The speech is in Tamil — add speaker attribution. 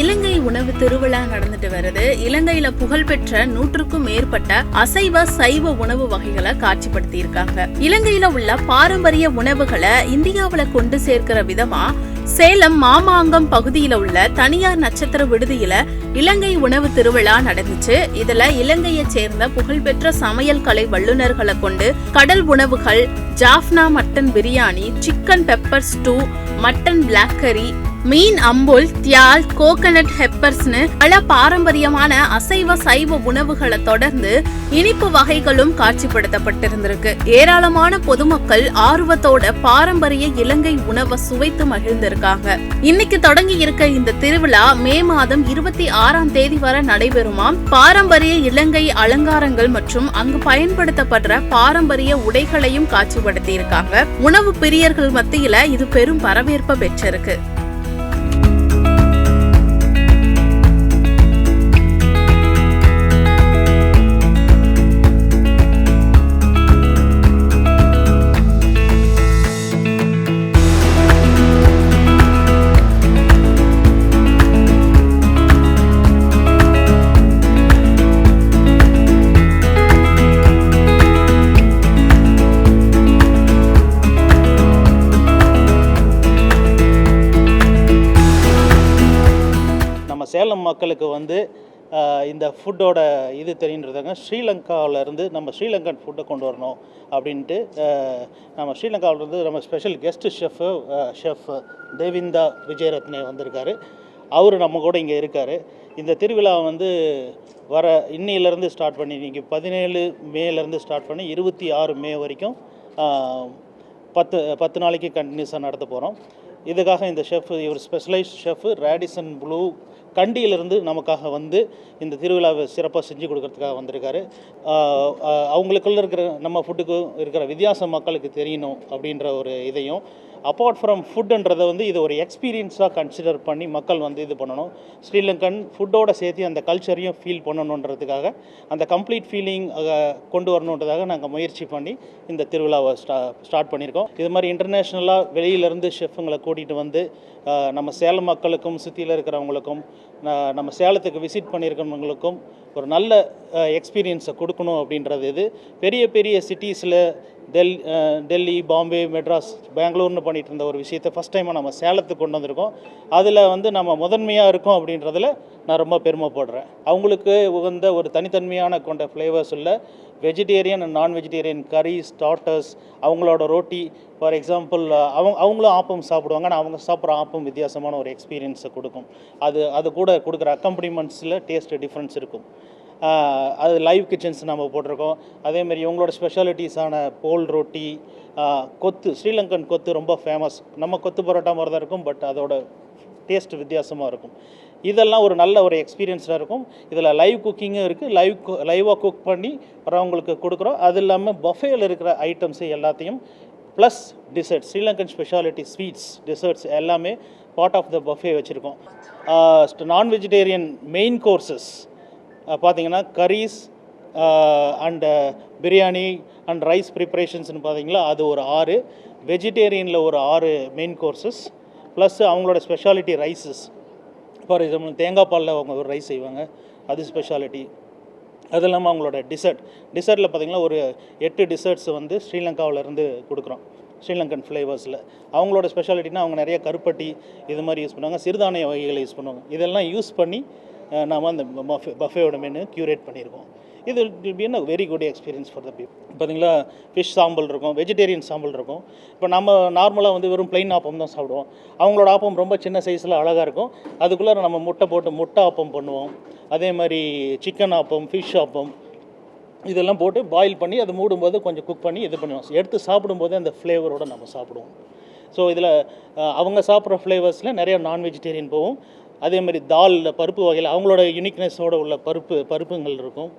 Speaker 1: இலங்கை உணவு திருவிழா நடந்துட்டு வருது. இலங்கையில புகழ்பெற்ற நூற்றுக்கும் மேற்பட்ட அசைவ சைவ உணவு வகைகளை காட்சிப்படுத்தி இருக்காங்க. இலங்கையில உள்ள பாரம்பரிய உணவுகளை இந்தியாவில கொண்டு சேர்க்கிற விதமா சேலம் மாமாங்கம் பகுதியில உள்ள தனியார் நட்சத்திர விடுதியில இலங்கை உணவு திருவிழா நடந்துச்சு. இதுல இலங்கையை சேர்ந்த புகழ்பெற்ற சமையல் கலை வல்லுநர்களை கொண்டு கடல் உணவுகள் Jaffna mutton biryani chicken pepper stew mutton black curry மீன் அம்புல் தியால் கோகனட் ஹெப்பர்ஸ்னு பல பாரம்பரியமான அசைவ சைவ உணவுகளை தொடர்ந்து இனிப்பு வகைகளும் காட்சிப்படுத்தப்பட்டிருந்திருக்கு. ஏராளமான பொதுமக்கள் ஆர்வத்தோட பாரம்பரிய இலங்கை உணவை சுவைத்து மகிழ்ந்திருக்காங்க. இன்னைக்கு தொடங்கி இருக்க இந்த திருவிழா மே மாதம் இருபத்தி ஆறாம் தேதி வரை நடைபெறுமாம் பாரம்பரிய இலங்கை அலங்காரங்கள் மற்றும் அங்கு பயன்படுத்தப்படுற பாரம்பரிய உடைகளையும் காட்சிப்படுத்தி இருக்காங்க உணவு பிரியர்கள் மத்தியில இது பெரும் வரவேற்பை பெற்றிருக்கு.
Speaker 2: நம்ம சேலம் மக்களுக்கு வந்து இந்த ஃபுட்டோட இது தெரியுன்றதாங்க ஸ்ரீலங்காவிலேருந்து நம்ம ஸ்ரீலங்கன் ஃபுட்டை கொண்டு வரணும் அப்படின்ட்டு நம்ம ஸ்ரீலங்காவிலேருந்து நம்ம special guest chef chef Devinda Wijayaratne வந்திருக்காரு. அவர் நம்ம கூட இங்கே இருக்கார். இந்த திருவிழா வந்து வர இன்னிலேருந்து ஸ்டார்ட் பண்ணி இன்னைக்கு பதினேழு மேலேருந்து ஸ்டார்ட் பண்ணி இருபத்தி ஆறு மே வரைக்கும் பத்து பத்து நாளைக்கு கண்டினியூஸாக நடத்த போகிறோம் இதுக்காக இந்த ஷெஃப் இவர் ஸ்பெஷலைஸ்ட் ஷெஃப் ரேடிசன் ப்ளூ கண்டியிலிருந்து நமக்காக வந்து இந்த திருவிழாவை சிறப்பாக செஞ்சு கொடுக்கறதுக்காக வந்திருக்காரு. அவங்களுக்குள்ள இருக்கிற நம்ம ஃபுட்டுக்கு இருக்கிற வித்தியாசம் மக்களுக்கு தெரியணும் அப்படின்ற ஒரு இதையும் அப்பார்ட் ஃப்ரம் ஃபுட்டுன்றதை வந்து இது ஒரு எக்ஸ்பீரியன்ஸாக கன்சிடர் பண்ணி மக்கள் வந்து இது பண்ணணும். ஸ்ரீலங்கன் ஃபுட்டோட சேர்த்து அந்த கல்ச்சரையும் ஃபீல் பண்ணணுன்றதுக்காக அந்த கம்ப்ளீட் ஃபீலிங் கொண்டு வரணுன்றதாக நாங்கள் முயற்சி பண்ணி இந்த திருவிழாவை ஸ்டா ஸ்டார்ட் பண்ணியிருக்கோம். இது மாதிரி இன்டர்நேஷ்னலாக வெளியிலேருந்து ஷெஃப்ங்களை கூட்டிகிட்டு வந்து நம்ம சேலம் மக்களுக்கும் சுற்றியில் இருக்கிறவங்களுக்கும் நம்ம சேலத்துக்கு விசிட் பண்ணியிருக்கிறவங்களுக்கும் ஒரு நல்ல எக்ஸ்பீரியன்ஸை கொடுக்கணும் அப்படின்றது இது. பெரிய பெரிய சிட்டிஸில் டெல் டெல்லி பாம்பே மெட்ராஸ் பெங்களூர்னு பண்ணிட்டு இருந்த ஒரு விஷயத்தை ஃபஸ்ட் டைமாக நம்ம சேலத்துக்கு கொண்டு வந்திருக்கோம். அதில் வந்து நம்ம முதன்மையாக இருக்கோம் அப்படின்றதில் நான் ரொம்ப பெருமைப்படுறேன். அவங்களுக்கு உகந்த ஒரு தனித்தன்மையான கொண்ட ஃப்ளேவர்ஸ் உள்ள vegetarian and non vegetarian curry starters அவங்களோட ரோட்டி ஃபார் எக்ஸாம்பிள் அவங்க அவங்களும் ஆப்பம் சாப்பிடுவாங்க. ஆனால் அவங்க சாப்பிட்ற ஆப்பம் வித்தியாசமான ஒரு எக்ஸ்பீரியன்ஸை கொடுக்கும். அது அது கூட கொடுக்குற அக்கம்பனிமெண்ட்ஸில் டேஸ்ட் டிஃப்ரென்ஸ் இருக்கும். அது லைவ் கிச்சன்ஸ் நம்ம போட்டிருக்கோம். அதேமாரி இவங்களோட ஸ்பெஷாலிட்டிஸான போல் ரொட்டி கொத்து ஸ்ரீலங்கன் கொத்து ரொம்ப ஃபேமஸ் நம்ம கொத்து பரோட்டா மாதிரி தான் இருக்கும் பட் அதோட டேஸ்ட் வித்தியாசமாக இருக்கும். இதெல்லாம் ஒரு நல்ல ஒரு எக்ஸ்பீரியன்ஸாக இருக்கும். இதில் லைவ் குக்கிங்கும் இருக்குது லைவ் லைவாக குக் பண்ணி வரவங்களுக்கு கொடுக்குறோம். அது இல்லாமல் பஃபேயில் இருக்கிற ஐட்டம்ஸு எல்லாத்தையும் plus desserts Sri Lankan speciality sweets desserts எல்லாமே பார்ட் ஆஃப் த பஃபே வச்சுருக்கோம். நான் வெஜிடேரியன் மெயின் கோர்சஸ் பார்த்தீங்கன்னா curries and biryani uh, and rice ப்ரிப்பரேஷன்ஸ்னு பார்த்தீங்களா அது ஒரு ஆறு. வெஜிடேரியனில் ஒரு ஆறு மெயின் கோர்சஸ் ப்ளஸ் அவங்களோட ஸ்பெஷாலிட்டி ரைஸஸ் ஃபார் எக்ஸாம்பிள் தேங்காய் பாலில் அவங்க ஒரு ரைஸ் செய்வாங்க. அது ஸ்பெஷாலிட்டி அது இல்லாமல் அவங்களோட டிசர்ட் டிசர்ட்டில் பார்த்தீங்கன்னா ஒரு எட்டு டிசர்ட்ஸ் வந்து ஸ்ரீலங்காவிலேருந்து கொடுக்குறோம். ஸ்ரீலங்கன் ஃப்ளேவர்ஸில் அவங்களோட ஸ்பெஷாலிட்டினா அவங்க நிறைய கருப்பட்டி இது மாதிரி யூஸ் பண்ணுவாங்க. சிறுதானிய வகைகளை யூஸ் பண்ணுவாங்க. இதெல்லாம் யூஸ் பண்ணி நாம் அந்த பஃபே பஃபேயோட மெனு க்யூரேட் பண்ணியிருக்கோம். இது will be a very good experience for the people பார்த்தீங்களா? ஃபிஷ் சாம்பல் இருக்கும் வெஜிடேரியன் சாம்பல் இருக்கும். இப்போ நம்ம நார்மலாக வந்து வெறும் பிளைன் ஆப்பம் தான் சாப்பிடுவோம். அவங்களோட ஆப்பம் ரொம்ப சின்ன சைஸில் அழகாக இருக்கும். அதுக்குள்ளே நம்ம முட்டை போட்டு முட்டை ஆப்பம் பண்ணுவோம். அதே மாதிரி சிக்கன் ஆப்பம் ஃபிஷ் ஆப்பம் இதெல்லாம் போட்டு பாயில் பண்ணி அதை மூடும்போது கொஞ்சம் குக் பண்ணி இது பண்ணுவோம். எடுத்து சாப்பிடும்போது அந்த ஃப்ளேவரோடு நம்ம சாப்பிடுவோம். ஸோ இதில் அவங்க சாப்பிட்ற ஃப்ளேவர்ஸில் நிறையா நான் வெஜிடேரியன் போகும். அதே மாதிரி தால் பருப்பு வகையில் அவங்களோட யூனிக்னஸோட உள்ள பருப்பு பருப்புங்கள் இருக்கும்.